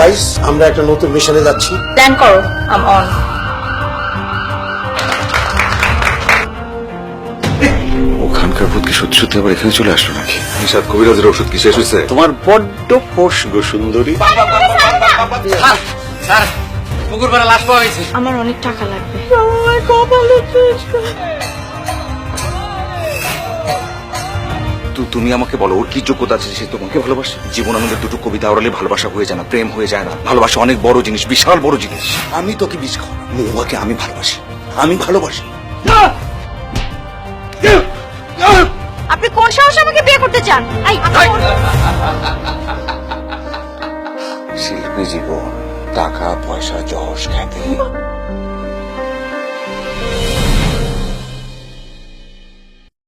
Guys আমরা একটা নতুন মিশনে যাচ্ছি। প্ল্যান করো আম অন ওখানকার ভূত কি সত্যি সত্যি আবার এখানে চলে আসলো নাকি? নিষাদ কবিরাজের ওষুধ কি শেষ হয়েছে তোমার বড্ড ফোস গো সুন্দরী। পুকুর পাড়া লাশ পাওয়া গেছে। আমার অনেক টাকা লাগবে। তো তুমি আমাকে বলো ওর কি যোগ্যতা আছে সে তোমাকে ভালোবাসে? জীবন আমাদের দুটো কবিতা ওরালে ভালোবাসা হয়ে যায় না প্রেম হয়ে যায় না। ভালোবাসা অনেক বড় জিনিস বিশাল বড় জিনিস। আমি তোকে বিষ খাওয়া মহুয়াকে আমি ভালোবাসি। আমি ভালোবাসি। আপনি কোন সাহসে আমাকে বিয়ে করতে চান? শিল্পী জীবন টাকা পয়সা যশ খ্যাতি।